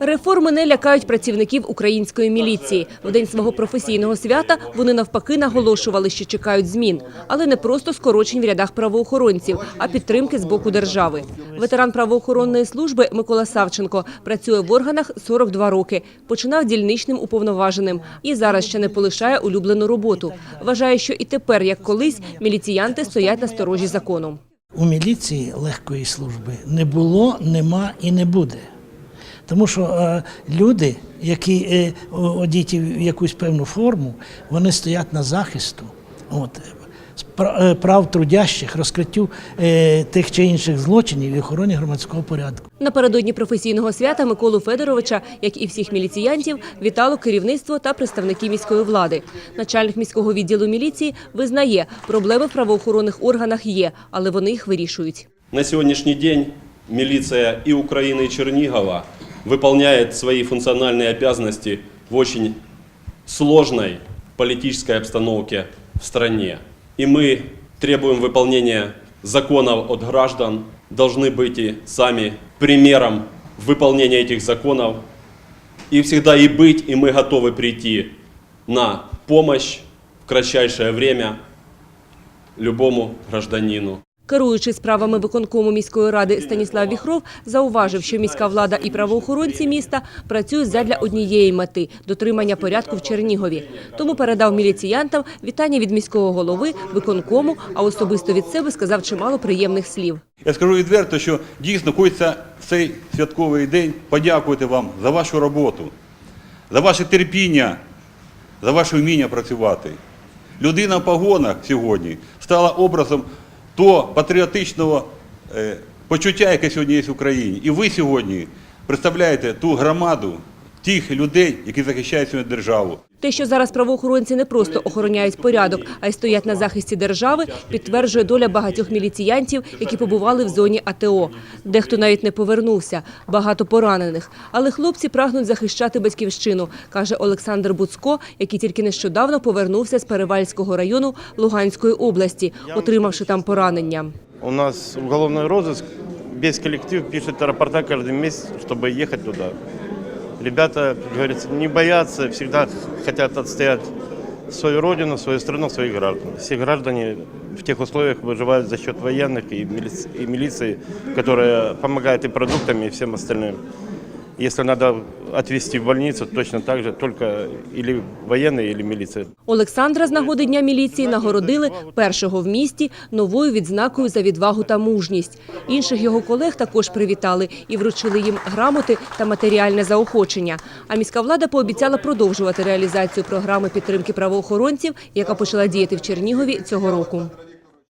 Реформи не лякають працівників української міліції. В день свого професійного свята вони навпаки наголошували, що чекають змін, але не просто скорочень в рядах правоохоронців, а підтримки з боку держави. Ветеран правоохоронної служби Микола Савченко працює в органах 42 роки. Починав дільничним уповноваженим і зараз ще не полишає улюблену роботу. Вважає, що і тепер, як колись, міліціянти стоять на сторожі закону. У міліції легкої служби не було, нема і не буде. Тому що е, люди, які е, одіті в якусь певну форму, вони стоять на захисту от, е, прав трудящих, розкриттю е, тих чи інших злочинів і охороні громадського порядку. Напередодні професійного свята Миколу Федоровича, як і всіх міліціянтів, вітало керівництво та представники міської влади. Начальник міського відділу міліції визнає, проблеми в правоохоронних органах є, але вони їх вирішують. На сегодняшний день милиция и Украины, и Чернигова выполняет свои функциональные обязанности в очень сложной политической обстановке в стране. И мы требуем выполнения законов от граждан, должны быть и сами примером выполнения этих законов. И всегда и быть, и мы готовы прийти на помощь в кратчайшее время любому гражданину. Керуючи справами виконкому міської ради Станіслав Віхров зауважив, що міська влада і правоохоронці міста працюють задля однієї мети – дотримання порядку в Чернігові. Тому передав міліціянтам вітання від міського голови, виконкому, а особисто від себе сказав чимало приємних слів. Я скажу відверто, що дійсно хочеться в цей святковий день подякувати вам за вашу роботу, за ваше терпіння, за ваше вміння працювати. Людина в погонах сьогодні стала образом того патріотичного е, почуття, яке сьогодні є в Україні. І ви сьогодні представляєте ту громаду тих людей, які захищають сьогодні державу. Те, що зараз правоохоронці не просто охороняють порядок, а й стоять на захисті держави, підтверджує доля багатьох міліціянтів, які побували в зоні АТО. Дехто навіть не повернувся, багато поранених. Але хлопці прагнуть захищати батьківщину, каже Олександр Буцко, який тільки нещодавно повернувся з Перевальського району Луганської області, отримавши там поранення. У нас уголовный розыск, весь коллектив пишет рапорта каждый месяц, чтобы ехать туда. Ребята, как говорится, не боятся, всегда хотят отстоять свою родину, свою страну, своих граждан. Все граждане в тех условиях выживают за счет военных и милиции, и милиции, которая помогает и продуктами, и всем остальным. Если надо отвезти в больницу, точно так же, только или военные, или милиция. Олександра з нагоди Дня міліції нагородили першого в місті новою відзнакою за відвагу та мужність. Інших його колег також привітали і вручили їм грамоти та матеріальне заохочення. А міська влада пообіцяла продовжувати реалізацію програми підтримки правоохоронців, яка почала діяти в Чернігові цього року.